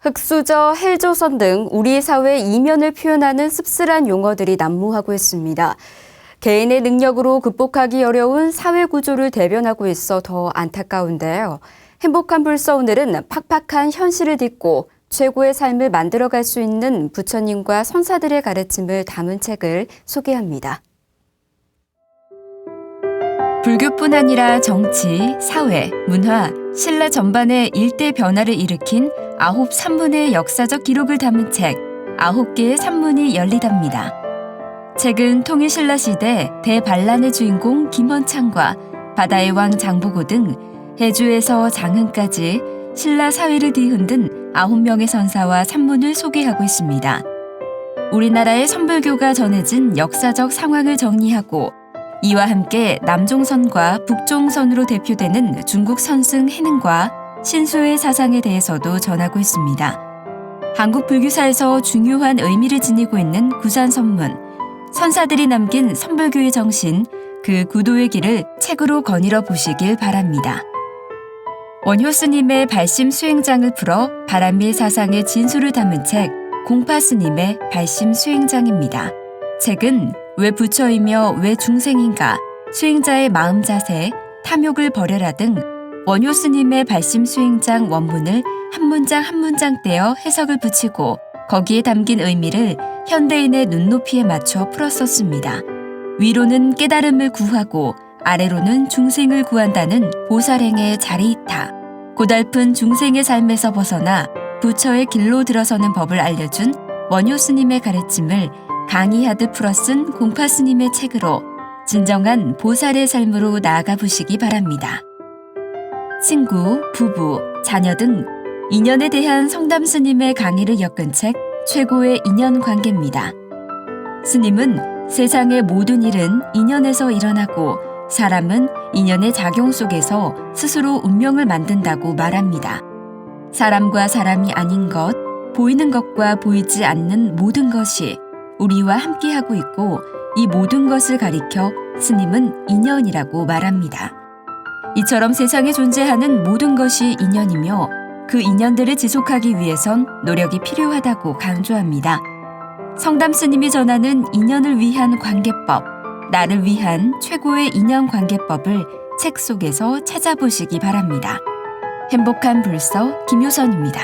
흑수저, 헬조선 등 우리 사회 이면을 표현하는 씁쓸한 용어들이 난무하고 있습니다. 개인의 능력으로 극복하기 어려운 사회 구조를 대변하고 있어 더 안타까운데요. 행복한 불서 오늘은 팍팍한 현실을 딛고 최고의 삶을 만들어갈 수 있는 부처님과 선사들의 가르침을 담은 책을 소개합니다. 불교뿐 아니라 정치, 사회, 문화, 신라 전반의 일대 변화를 일으킨 아홉 산문의 역사적 기록을 담은 책 아홉 개의 산문이 열리답니다. 책은 통일 신라 시대 대반란의 주인공 김원창과 바다의 왕 장보고 등 해주에서 장흥까지 신라 사회를 뒤흔든 아홉 명의 선사와 산문을 소개하고 있습니다. 우리나라의 선불교가 전해진 역사적 상황을 정리하고 이와 함께 남종선과 북종선으로 대표되는 중국 선승 해능과 신수의 사상에 대해서도 전하고 있습니다. 한국 불교사에서 중요한 의미를 지니고 있는 구산선문, 선사들이 남긴 선불교의 정신, 그 구도의 길을 책으로 거닐어 보시길 바랍니다. 원효 스님의 발심 수행장을 풀어 바람의 사상의 진수를 담은 책 공파 스님의 발심 수행장입니다. 책은 왜 부처이며 왜 중생인가, 수행자의 마음 자세, 탐욕을 버려라 등 원효 스님의 발심 수행장 원문을 한 문장 한 문장 떼어 해석을 붙이고 거기에 담긴 의미를 현대인의 눈높이에 맞춰 풀었었습니다. 위로는 깨달음을 구하고 아래로는 중생을 구한다는 보살행의 자리이타. 고달픈 중생의 삶에서 벗어나 부처의 길로 들어서는 법을 알려준 원효 스님의 가르침을 강의하듯 풀어 쓴 공파 스님의 책으로 진정한 보살의 삶으로 나아가 보시기 바랍니다. 친구, 부부, 자녀 등 인연에 대한 성담 스님의 강의를 엮은 책 최고의 인연 관계입니다. 스님은 세상의 모든 일은 인연에서 일어나고 사람은 인연의 작용 속에서 스스로 운명을 만든다고 말합니다. 사람과 사람이 아닌 것, 보이는 것과 보이지 않는 모든 것이 우리와 함께하고 있고 이 모든 것을 가리켜 스님은 인연이라고 말합니다. 이처럼 세상에 존재하는 모든 것이 인연이며 그 인연들을 지속하기 위해선 노력이 필요하다고 강조합니다. 성담 스님이 전하는 인연을 위한 관계법, 나를 위한 최고의 인연 관계법을 책 속에서 찾아보시기 바랍니다. 행복한 불서 김효선입니다.